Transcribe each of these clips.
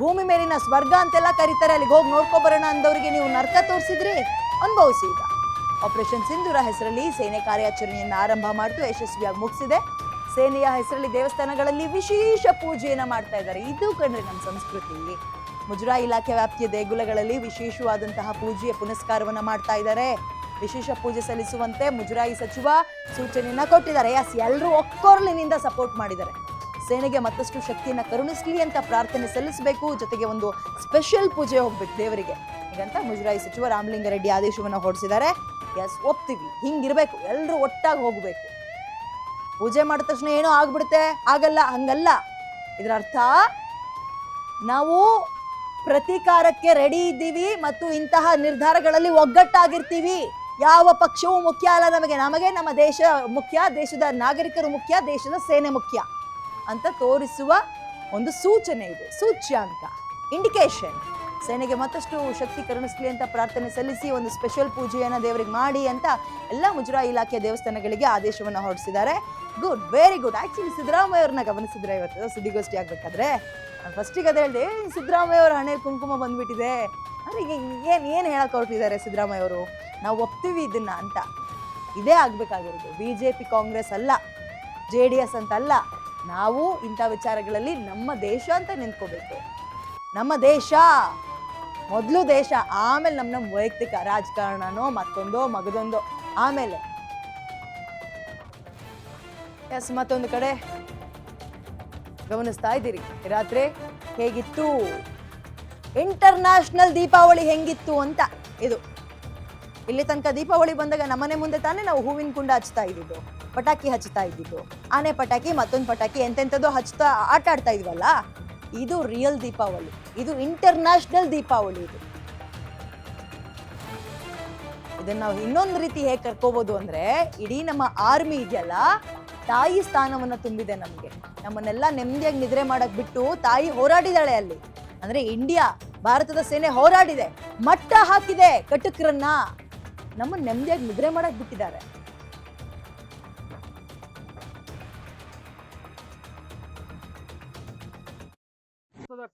ಭೂಮಿ ಮೇಲಿನ ಸ್ವರ್ಗ ಅಂತೆಲ್ಲ ಕರೀತಾರೆ. ಅಲ್ಲಿಗೆ ಹೋಗಿ ನೋಡ್ಕೊಬರೋಣ ಅಂದವರಿಗೆ ನೀವು ನರ್ಕ ತೋರಿಸಿದ್ರಿ ಅನುಭವಿಸಿ ಈಗ. ಆಪರೇಷನ್ ಸಿಂಧೂರ ಹೆಸರಲ್ಲಿ ಸೇನೆ ಕಾರ್ಯಾಚರಣೆಯನ್ನು ಆರಂಭ ಮಾಡಿತು, ಯಶಸ್ವಿಯಾಗಿ ಮುಗಿಸಿದೆ. ಸೇನೆಯ ಹೆಸರಲ್ಲಿ ದೇವಸ್ಥಾನಗಳಲ್ಲಿ ವಿಶೇಷ ಪೂಜೆಯನ್ನು ಮಾಡ್ತಾ ಇದ್ದಾರೆ. ಇದು ಕಂಡ್ರೆ ನಮ್ಮ ಸಂಸ್ಕೃತಿ ಮುಜರಾಯಿ ಇಲಾಖೆ ವ್ಯಾಪ್ತಿಯ ದೇಗುಲಗಳಲ್ಲಿ ವಿಶೇಷವಾದಂತಹ ಪೂಜೆಯ ಪುನಸ್ಕಾರವನ್ನು ಮಾಡ್ತಾ ಇದ್ದಾರೆ. ವಿಶೇಷ ಪೂಜೆ ಸಲ್ಲಿಸುವಂತೆ ಮುಜರಾಯಿ ಸಚಿವ ಸೂಚನೆಯನ್ನ ಕೊಟ್ಟಿದ್ದಾರೆ. ಎಸ್ ಎಲ್ಲರೂ ಒಕ್ಕೊರ್ಲಿನಿಂದ ಸಪೋರ್ಟ್ ಮಾಡಿದ್ದಾರೆ. ಸೇನೆಗೆ ಮತ್ತಷ್ಟು ಶಕ್ತಿಯನ್ನು ಕರುಣಿಸಲಿ ಅಂತ ಪ್ರಾರ್ಥನೆ ಸಲ್ಲಿಸಬೇಕು. ಜೊತೆಗೆ ಒಂದು ಸ್ಪೆಷಲ್ ಪೂಜೆ ಹೋಗ್ಬೇಕು ದೇವರಿಗೆ. ಹೀಗಂತ ಮುಜರಾಯಿ ಸಚಿವ ರಾಮಲಿಂಗಾರೆಡ್ಡಿ ಆದೇಶವನ್ನು ಹೊರಡಿಸಿದ್ದಾರೆ. ಎಸ್ ಒಪ್ತೀವಿ. ಹಿಂಗಿರಬೇಕು. ಎಲ್ಲರೂ ಒಟ್ಟಾಗಿ ಹೋಗಬೇಕು. ಪೂಜೆ ಮಾಡಿದ ತಕ್ಷಣ ಏನೋ ಆಗ್ಬಿಡುತ್ತೆ? ಆಗಲ್ಲ, ಹಂಗಲ್ಲ. ಇದರ ಅರ್ಥ ನಾವು ಪ್ರತೀಕಾರಕ್ಕೆ ರೆಡಿ ಇದ್ದೀವಿ ಮತ್ತು ಇಂತಹ ನಿರ್ಧಾರಗಳಲ್ಲಿ ಒಗ್ಗಟ್ಟಾಗಿರ್ತೀವಿ. ಯಾವ ಪಕ್ಷವೂ ಮುಖ್ಯ ಅಲ್ಲ ನಮಗೆ. ನಮಗೆ ನಮ್ಮ ದೇಶ ಮುಖ್ಯ, ದೇಶದ ನಾಗರಿಕರು ಮುಖ್ಯ, ದೇಶದ ಸೇನೆ ಮುಖ್ಯ. ಅಂತ ತೋರಿಸುವ ಒಂದು ಸೂಚನೆ ಇದು, ಸೂಚ್ಯಾಂಕ ಇಂಡಿಕೇಶನ್ ಸೇನೆಗೆ ಮತ್ತಷ್ಟು ಶಕ್ತಿ ಕರುಣಿಸ್ಲಿ ಅಂತ ಪ್ರಾರ್ಥನೆ ಸಲ್ಲಿಸಿ, ಒಂದು ಸ್ಪೆಷಲ್ ಪೂಜೆಯನ್ನು ದೇವರಿಗೆ ಮಾಡಿ ಅಂತ ಎಲ್ಲ ಮುಜರಾ ಇಲಾಖೆಯ ದೇವಸ್ಥಾನಗಳಿಗೆ ಆದೇಶವನ್ನು ಹೊರಡಿಸಿದ್ದಾರೆ. Good very good actually Siddaramaiah ಅವ್ರನ್ನ ಗಮನಿಸಿದ್ರೆ ಇವತ್ತು ಸುದ್ದಿಗೋಷ್ಠಿ ಆಗಬೇಕಾದ್ರೆ. ಫಸ್ಟಿಗೆ ಅದೇ ಹೇಳಿದೆ ಸಿದ್ದರಾಮಯ್ಯ ಅವ್ರ ಹಣೆಯಲ್ಲಿ ಕುಂಕುಮ ಬಂದ್ಬಿಟ್ಟಿದೆ. ಅಂದರೆ ಈಗ ಏನು ಏನು ಹೇಳಕ್ ಹೊರಟಿದ್ದಾರೆ ಸಿದ್ದರಾಮಯ್ಯ ಅವರು? ನಾವು ಒಪ್ತೀವಿ ಇದನ್ನ ಅಂತ. ಇದೇ ಆಗಬೇಕಾಗಿರೋದು. ಬಿ ಜೆ ಪಿ ಕಾಂಗ್ರೆಸ್ ಅಲ್ಲ, ಜೆ ಡಿ ಎಸ್ ಅಂತ ಅಲ್ಲ. ನಾವು ಇಂಥ ವಿಚಾರಗಳಲ್ಲಿ ನಮ್ಮ ದೇಶ ಅಂತ ನಿಂತ್ಕೋಬೇಕು. ನಮ್ಮ ದೇಶ, ಮೊದಲು ದೇಶ, ಆಮೇಲೆ ನಮ್ಮ ನಮ್ಮ ವೈಯಕ್ತಿಕ ರಾಜಕಾರಣನೋ ಮತ್ತೊಂದೋ ಮಗದೊಂದೋ, ಆಮೇಲೆ. ಎಸ್, ಮತ್ತೊಂದು ಕಡೆ ಗಮನಿಸ್ತಾ ಇದ್ದೀರಿ. ರಾತ್ರಿ ಹೇಗಿತ್ತು? ಇಂಟರ್ನ್ಯಾಷನಲ್ ದೀಪಾವಳಿ ಹೆಂಗಿತ್ತು ಅಂತ ಇದು. ಇಲ್ಲಿ ತನಕ ದೀಪಾವಳಿ ಬಂದಾಗ ನಮ್ಮನೆ ಮುಂದೆ ತಾನೇ ನಾವು ಹೂವಿನ ಕುಂಡ ಹಚ್ತಾ ಇದ್ದಿದ್ದು, ಪಟಾಕಿ ಹಚ್ತಾ ಇದ್ದಿದ್ದು, ಆನೆ ಪಟಾಕಿ, ಮತ್ತೊಂದು ಪಟಾಕಿ, ಎಂತೆಂಥದ್ದು ಹಚ್ತಾ, ಆಟ ಆಡ್ತಾ ಇದ್ವಲ್ಲ? ಇದು ರಿಯಲ್ ದೀಪಾವಳಿ. ಇದು ಇಂಟರ್ನ್ಯಾಷನಲ್ ದೀಪಾವಳಿ ಇದು. ಇದನ್ನ ನಾವು ಇನ್ನೊಂದು ರೀತಿ ಹೇಗೆ ಕರ್ಕೋಬಹುದು ಅಂದ್ರೆ, ಇಡೀ ನಮ್ಮ ಆರ್ಮಿ ಇದೆಯಲ್ಲ, ತಾಯಿ ಸ್ಥಾನವನ್ನ ತುಂಬಿದೆ ನಮಗೆ. ನಮ್ಮನ್ನೆಲ್ಲ ನೆಮ್ಮದಿಯಾಗಿ ನಿದ್ರೆ ಮಾಡಕ್ ಬಿಟ್ಟು ತಾಯಿ ಹೋರಾಡಿದಾಳೆ ಅಲ್ಲಿ. ಅಂದ್ರೆ ಇಂಡಿಯಾ ಭಾರತದ ಸೇನೆ ಹೋರಾಡಿದೆ, ಮಟ್ಟ ಹಾಕಿದೆ ಕಟುಕರನ್ನ. ನಮ್ಮ ನೆಮ್ಮದಿಯಾಗಿ ನಿದ್ರೆ ಮಾಡಕ್ ಬಿಟ್ಟಿದ್ದಾರೆ.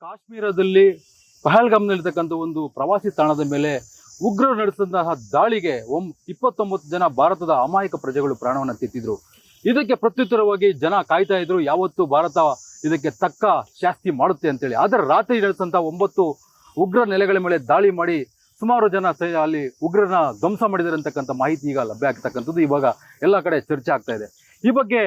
ಕಾಶ್ಮೀರದಲ್ಲಿ ಪಹಲ್ಗಾಮ್ನಲ್ಲಿರ್ತಕ್ಕಂಥ ಒಂದು ಪ್ರವಾಸಿ ತಾಣದ ಮೇಲೆ ಉಗ್ರರು ನಡೆಸಿದಂತಹ ದಾಳಿಗೆ ಒಂ ಇಪ್ಪತ್ತೊಂಬತ್ತು ಜನ ಭಾರತದ ಅಮಾಯಕ ಪ್ರಜೆಗಳು ಪ್ರಾಣವನ್ನು ತೆತ್ತಿದ್ರು. ಇದಕ್ಕೆ ಪ್ರತ್ಯುತ್ತರವಾಗಿ ಜನ ಕಾಯ್ತಾ ಇದ್ರು, ಯಾವತ್ತು ಭಾರತ ಇದಕ್ಕೆ ತಕ್ಕ ಶಾಸ್ತಿ ಮಾಡುತ್ತೆ ಅಂತೇಳಿ. ಆದರೆ ರಾತ್ರಿ ನಡೆಸಿದಂತಹ ಒಂಬತ್ತು ಉಗ್ರ ನೆಲೆಗಳ ಮೇಲೆ ದಾಳಿ ಮಾಡಿ ಸುಮಾರು ಜನ ಅಲ್ಲಿ ಉಗ್ರನ ಧ್ವಂಸ ಮಾಡಿದ್ದಾರೆ ಅಂತಕ್ಕಂಥ ಮಾಹಿತಿ ಈಗ ಲಭ್ಯ ಆಗ್ತಕ್ಕಂಥದ್ದು. ಇವಾಗ ಎಲ್ಲ ಕಡೆ ಚರ್ಚೆ ಆಗ್ತಾ ಇದೆ. ಈ ಬಗ್ಗೆ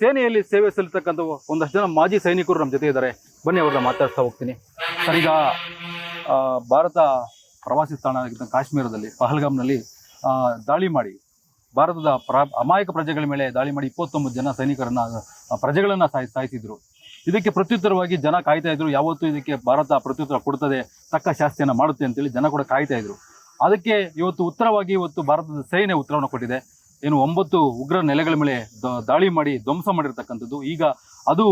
ಸೇನೆಯಲ್ಲಿ ಸೇವೆ ಸಲ್ಲಿಸ್ತಕ್ಕಂಥ ಒಂದಷ್ಟು ಜನ ಮಾಜಿ ಸೈನಿಕರು ನಮ್ಮ ಜೊತೆ ಇದ್ದಾರೆ. ಬನ್ನಿ, ಅವ್ರನ್ನ ಮಾತಾಡ್ತಾ ಹೋಗ್ತೀನಿ. ಸರ್, ಈಗ ಭಾರತ ಪ್ರವಾಸಿ ತಾಣ ಆಗಿದ್ದ ಕಾಶ್ಮೀರದಲ್ಲಿ, ಪಹಲ್ಗಾಮ್ನಲ್ಲಿ ದಾಳಿ ಮಾಡಿ, ಭಾರತದ ಪ್ರ ಅಮಾಯಕ ಪ್ರಜೆಗಳ ಮೇಲೆ ದಾಳಿ ಮಾಡಿ ಇಪ್ಪತ್ತೊಂಬತ್ತು ಜನ ಸೈನಿಕರನ್ನ ಪ್ರಜೆಗಳನ್ನ ಸಾಯಿ ಸಾಯಿಸಿದ್ರು ಇದಕ್ಕೆ ಪ್ರತ್ಯುತ್ತರವಾಗಿ ಜನ ಕಾಯ್ತಾ ಇದ್ರು. ಯಾವತ್ತೂ ಇದಕ್ಕೆ ಭಾರತ ಪ್ರತ್ಯುತ್ತರ ಕೊಡ್ತದೆ ತಕ್ಕ ಶಾಸ್ತಿಯನ್ನು ಮಾಡುತ್ತೆ ಅಂತೇಳಿ ಜನ ಕೂಡ ಕಾಯ್ತಾ ಇದ್ರು. ಅದಕ್ಕೆ ಇವತ್ತು ಉತ್ತರವಾಗಿ ಇವತ್ತು ಭಾರತದ ಸೇನೆ ಉತ್ತರವನ್ನು ಕೊಟ್ಟಿದೆ. ಏನು ಒಂಬತ್ತು ಉಗ್ರ ನೆಲೆಗಳ ಮೇಲೆ ದಾಳಿ ಮಾಡಿ ಧ್ವಂಸ ಮಾಡಿರ್ತಕ್ಕಂಥದ್ದು. ಈಗ ಅದು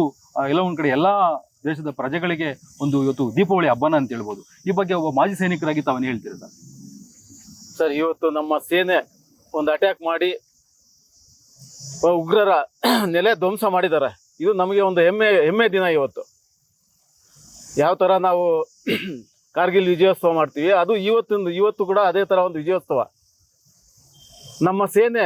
ಎಲ್ಲ ಒಂದ್ ಕಡೆ ಎಲ್ಲ ದೇಶದ ಪ್ರಜೆಗಳಿಗೆ ಒಂದು ಇವತ್ತು ದೀಪಾವಳಿ ಹಬ್ಬನ ಅಂತ ಹೇಳ್ಬೋದು. ಈ ಬಗ್ಗೆ ಒಬ್ಬ ಮಾಜಿ ಸೈನಿಕರಾಗಿ ತಾವನ್ನ ಹೇಳ್ತೀರಾ ಸರ್? ಇವತ್ತು ನಮ್ಮ ಸೇನೆ ಒಂದು ಅಟ್ಯಾಕ್ ಮಾಡಿ ಉಗ್ರರ ನೆಲೆ ಧ್ವಂಸ ಮಾಡಿದ್ದಾರೆ. ಇದು ನಮಗೆ ಒಂದು ಹೆಮ್ಮೆ ಹೆಮ್ಮೆ ದಿನ ಇವತ್ತು. ಯಾವ ಥರ ನಾವು ಕಾರ್ಗಿಲ್ ವಿಜಯೋತ್ಸವ ಮಾಡ್ತೀವಿ, ಅದು ಇವತ್ತಿನ ಇವತ್ತು ಕೂಡ ಅದೇ ಥರ ಒಂದು ವಿಜಯೋತ್ಸವ. ನಮ್ಮ ಸೇನೆ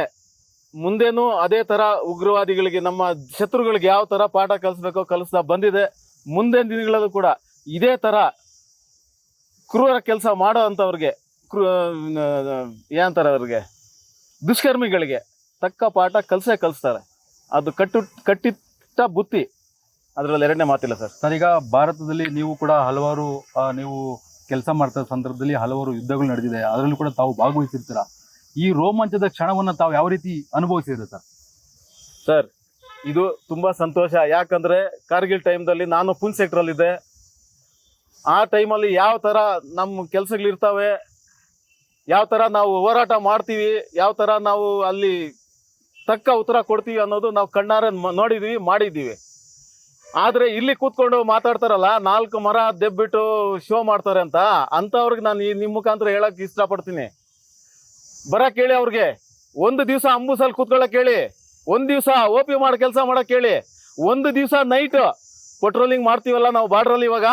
ಮುಂದೇನೂ ಅದೇ ಥರ ಉಗ್ರವಾದಿಗಳಿಗೆ, ನಮ್ಮ ಶತ್ರುಗಳಿಗೆ ಯಾವ ಥರ ಪಾಠ ಕಲಿಸ್ಬೇಕೋ ಕಲಿಸ್ತಾ ಬಂದಿದೆ. ಮುಂದಿನ ದಿನಗಳಲ್ಲೂ ಕೂಡ ಇದೇ ಥರ ಕ್ರೂರ ಕೆಲಸ ಮಾಡೋ ಅಂಥವ್ರಿಗೆ, ಕ್ರೂ ಏನಂತಾರೆ ಅವ್ರಿಗೆ, ದುಷ್ಕರ್ಮಿಗಳಿಗೆ ತಕ್ಕ ಪಾಠ ಕಲಿಸೇ ಕಲಿಸ್ತಾರೆ. ಅದು ಕಟ್ಟು ಕಟ್ಟಿಟ್ಟ ಬುತ್ತಿ ಅದರಲ್ಲಿ ಎರಡನೇ ಮಾತಿಲ್ಲ ಸರ್. ಸರ್ ಈಗ ಭಾರತದಲ್ಲಿ ನೀವು ಕೂಡ ಹಲವಾರು ಆ, ನೀವು ಕೆಲಸ ಮಾಡ್ತಾ ಸಂದರ್ಭದಲ್ಲಿ ಹಲವಾರು ಯುದ್ಧಗಳು ನಡೆದಿದೆ. ಅದರಲ್ಲೂ ಕೂಡ ತಾವು ಭಾಗವಹಿಸಿರ್ತೀರ? ಈ ರೋಮಾಂಚದ ಕ್ಷಣವನ್ನು ತಾವು ಯಾವ ರೀತಿ ಅನುಭವಿಸಿದ್ರೆ ಸರ್? ಸರ್ ಇದು ತುಂಬಾ ಸಂತೋಷ. ಯಾಕಂದ್ರೆ ಕಾರ್ಗಿಲ್ ಟೈಮ್ದಲ್ಲಿ ನಾನು ಫುಲ್ ಸೆಕ್ಟರ್ ಇದ್ದೆ ಆ ಟೈಮಲ್ಲಿ ಯಾವ ತರ ನಮ್ಮ ಕೆಲಸಗಳಿರ್ತಾವೆ ಯಾವ ತರ ನಾವು ಹೋರಾಟ ಮಾಡ್ತೀವಿ ಯಾವ ತರ ನಾವು ಅಲ್ಲಿ ತಕ್ಕ ಉತ್ತರ ಕೊಡ್ತೀವಿ ಅನ್ನೋದು ನಾವು ಕಣ್ಣಾರ ನೋಡಿದ್ದೀವಿ ಮಾಡಿದ್ದೀವಿ. ಆದ್ರೆ ಇಲ್ಲಿ ಕೂತ್ಕೊಂಡು ಮಾತಾಡ್ತಾರಲ್ಲ, ನಾಲ್ಕು ಮರ ದೆಬ್ಬಿಟ್ಟು ಶೋ ಮಾಡ್ತಾರೆ ಅಂತ ಅಂಥವ್ರಿಗೆ ನಾನು ಈ ನಿಮ್ಮ ಮುಖಾಂತರ ಹೇಳಕ್ ಇಷ್ಟಪಡ್ತೀನಿ. ಬರ ಹೇಳಿ ಅವ್ರಿಗೆ. ಒಂದು ದಿವಸ ಅಂಬೂಸಲ್ಲಿ ಕೂತ್ಕೊಳ್ಳೋಕೆ ಕೇಳಿ. ಒಂದು ದಿವಸ ಪಿ ಮಾಡೋ ಕೆಲಸ ಮಾಡೋಕೆ ಕೇಳಿ. ಒಂದು ದಿವಸ ನೈಟ್ ಪೆಟ್ರೋಲಿಂಗ್ ಮಾಡ್ತೀವಲ್ಲ ನಾವು ಬಾರ್ಡ್ರಲ್ಲಿ ಇವಾಗ?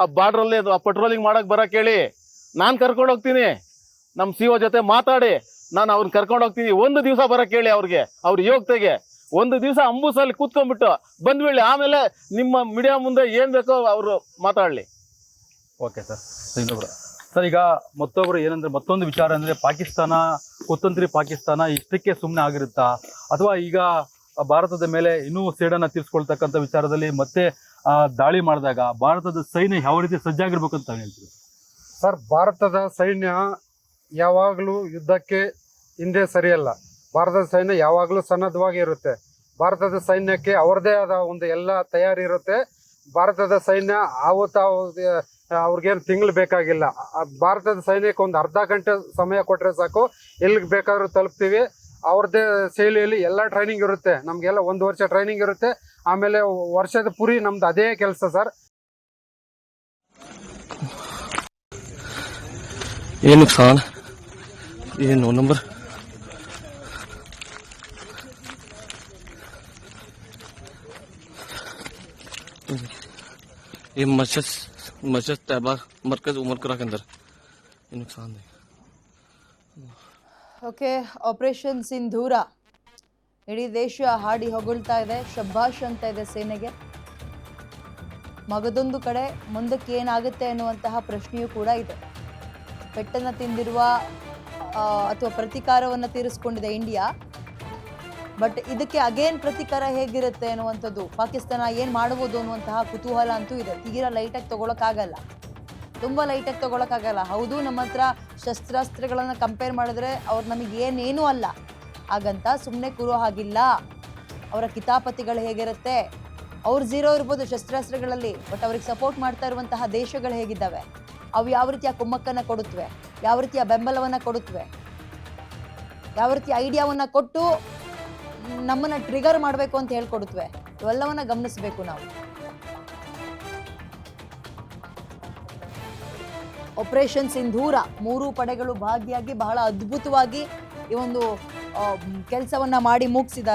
ಆ ಬಾರ್ಡ್ರಲ್ಲಿ ಪೆಟ್ರೋಲಿಂಗ್ ಮಾಡೋಕ್ಕೆ ಬರೋಕ್ಕೆ ಹೇಳಿ ನಾನು ಕರ್ಕೊಂಡು ಹೋಗ್ತೀನಿ. ನಮ್ಮ ಸಿ ಒ ಜೊತೆ ಮಾತಾಡಿ. ನಾನು ಅವ್ರನ್ನ ಕರ್ಕೊಂಡು ಹೋಗ್ತೀನಿ. ಒಂದು ದಿವಸ ಬರೋಕ್ಕೆ ಹೇಳಿ ಅವ್ರಿಗೆ ಅವ್ರ ಯೋಗ್ಯತೆಗೆ ಒಂದು ದಿವಸ ಅಂಬೂಸಲ್ಲಿ ಕೂತ್ಕೊಂಡ್ಬಿಟ್ಟು ಬಂದ್ಬಿಡ್ಲಿ ಆಮೇಲೆ ನಿಮ್ಮ ಮೀಡಿಯಾ ಮುಂದೆ ಏನು ಬೇಕೋ ಅವರು ಮಾತಾಡಲಿ. ಓಕೆ ಸರ್ ಇನ್ನೊಬ್ರು. ಸರ್ ಈಗ ಮತ್ತೊಬ್ಬರು ಏನಂದ್ರೆ ಮತ್ತೊಂದು ವಿಚಾರ ಅಂದರೆ ಪಾಕಿಸ್ತಾನ ಕುತಂತ್ರಿ ಪಾಕಿಸ್ತಾನ ಇಷ್ಟಕ್ಕೆ ಸುಮ್ಮನೆ ಆಗಿರುತ್ತಾ? ಅಥವಾ ಈಗ ಭಾರತದ ಮೇಲೆ ಇನ್ನೂ ಸೇಡನ್ನು ತೀರಿಸ್ಕೊಳ್ತಕ್ಕಂಥ ವಿಚಾರದಲ್ಲಿ ಮತ್ತೆ ಆ, ದಾಳಿ ಮಾಡಿದಾಗ ಭಾರತದ ಸೈನ್ಯ ಯಾವ ರೀತಿ ಸಜ್ಜಾಗಿರ್ಬೇಕು ಅಂತ ಹೇಳ್ತೀವಿ ಸರ್ ಭಾರತದ ಸೈನ್ಯ ಯಾವಾಗಲೂ ಯುದ್ಧಕ್ಕೆ ಹಿಂದೆ ಸರಿಯಲ್ಲ. ಭಾರತದ ಸೈನ್ಯ ಯಾವಾಗಲೂ ಸನ್ನದ್ಧವಾಗಿ ಇರುತ್ತೆ. ಭಾರತದ ಸೈನ್ಯಕ್ಕೆ ಅವರದೇ ಆದ ಒಂದು ಎಲ್ಲ ತಯಾರಿ ಇರುತ್ತೆ. ಭಾರತದ ಸೈನ್ಯ ಆವತ್ತು ಅವ್ರಿಗೇನು ತಿಂಗಳು ಬೇಕಾಗಿಲ್ಲ. ಭಾರತದ ಸೈನ್ಯಕ್ಕೆ ಒಂದು ಅರ್ಧ ಗಂಟೆ ಸಮಯ ಕೊಟ್ಟರೆ ಸಾಕು. ಎಲ್ಲಿಗೆ ಬೇಕಾದರೂ ತಲುಪ್ತೀವಿ. ಅವ್ರದ್ದೇ ಶೈಲಿಯಲ್ಲಿ ಎಲ್ಲ ಟ್ರೈನಿಂಗ್ ಇರುತ್ತೆ. ನಮಗೆಲ್ಲ ಒಂದು ವರ್ಷ ಟ್ರೈನಿಂಗ್ ಇರುತ್ತೆ. ಆಮೇಲೆ ವರ್ಷದ ಪುರಿ ನಮ್ದು ಅದೇ ಕೆಲಸ ಸರ್. ये नुकसान ये नौ नंबर ये मस्जिद मस्जिद तैबा मरकज उमर करा के अंदर ये नुकसान है ಓಕೆ ಆಪರೇಷನ್ ಸಿಂಧೂರ ಇಡೀ ದೇಶ ಹಾಡಿ ಹೊಗಳ್ತಾ ಇದೆ ಶಬ್ಬಾಷ್ ಅಂತ ಇದೆ ಸೇನೆಗೆ ಮಗದೊಂದು ಕಡೆ ಮುಂದಕ್ಕೆ ಏನಾಗುತ್ತೆ ಅನ್ನುವಂತಹ ಪ್ರಶ್ನೆಯೂ ಕೂಡ ಇದೆ ಪೆಟ್ಟನ್ನು ತಿಂದಿರುವ ಆ, ಅಥವಾ ಪ್ರತೀಕಾರವನ್ನು ತೀರಿಸ್ಕೊಂಡಿದೆ ಇಂಡಿಯಾ ಬಟ್ ಇದಕ್ಕೆ ಅಗೇನ್ ಪ್ರತೀಕಾರ ಹೇಗಿರುತ್ತೆ ಅನ್ನುವಂಥದ್ದು, ಪಾಕಿಸ್ತಾನ ಏನು ಮಾಡ್ಬೋದು ಅನ್ನುವಂತಹ ಕುತೂಹಲ ಅಂತೂ ಇದೆ. ತೀರಾ ಲೈಟಾಗಿ ತೊಗೊಳಕ್ಕಾಗಲ್ಲ. ತುಂಬ ಲೈಟಾಗಿ ತೊಗೊಳಕ್ಕಾಗಲ್ಲ. ಹೌದು, ನಮ್ಮ ಹತ್ರ ಶಸ್ತ್ರಾಸ್ತ್ರಗಳನ್ನು ಕಂಪೇರ್ ಮಾಡಿದ್ರೆ ಅವ್ರು ನಮಗೆ ಏನೇನೂ ಅಲ್ಲ. ಹಾಗಂತ ಸುಮ್ಮನೆ ಕೂರೋ ಹಾಗಿಲ್ಲ. ಅವರ ಕಿತಾಪತಿಗಳು ಹೇಗಿರುತ್ತೆ? ಅವ್ರು ಝೀರೋ ಇರ್ಬೋದು ಶಸ್ತ್ರಾಸ್ತ್ರಗಳಲ್ಲಿ. ಬಟ್ ಅವ್ರಿಗೆ ಸಪೋರ್ಟ್ ಮಾಡ್ತಾ ಇರುವಂತಹ ದೇಶಗಳು ಹೇಗಿದ್ದಾವೆ? ಅವು ಯಾವ ರೀತಿಯ ಕುಮ್ಮಕ್ಕನ್ನು ಕೊಡುತ್ತವೆ ಯಾವ ರೀತಿಯ ಬೆಂಬಲವನ್ನು ಕೊಡುತ್ತವೆ ಯಾವ ರೀತಿಯ ಐಡಿಯಾವನ್ನು ಕೊಟ್ಟು ನಮ್ಮನ್ನು ಟ್ರಿಗರ್ ಮಾಡಬೇಕು ಅಂತ ಹೇಳ್ಕೊಡುತ್ತವೆ ಇವೆಲ್ಲವನ್ನ ಗಮನಿಸಬೇಕು ನಾವು. ಆಪರೇಷನ್ ಸಿಂಧೂರ ಮೂರು ಪಡೆಗಳು ಭಾಗಿಯಾಗಿ ಬಹಳ ಅದ್ಭುತವಾಗಿ ಈ ಒಂದು ಕೆಲಸವನ್ನ ಮಾಡಿ ಮುಗಿಸಿದ್ದಾರೆ.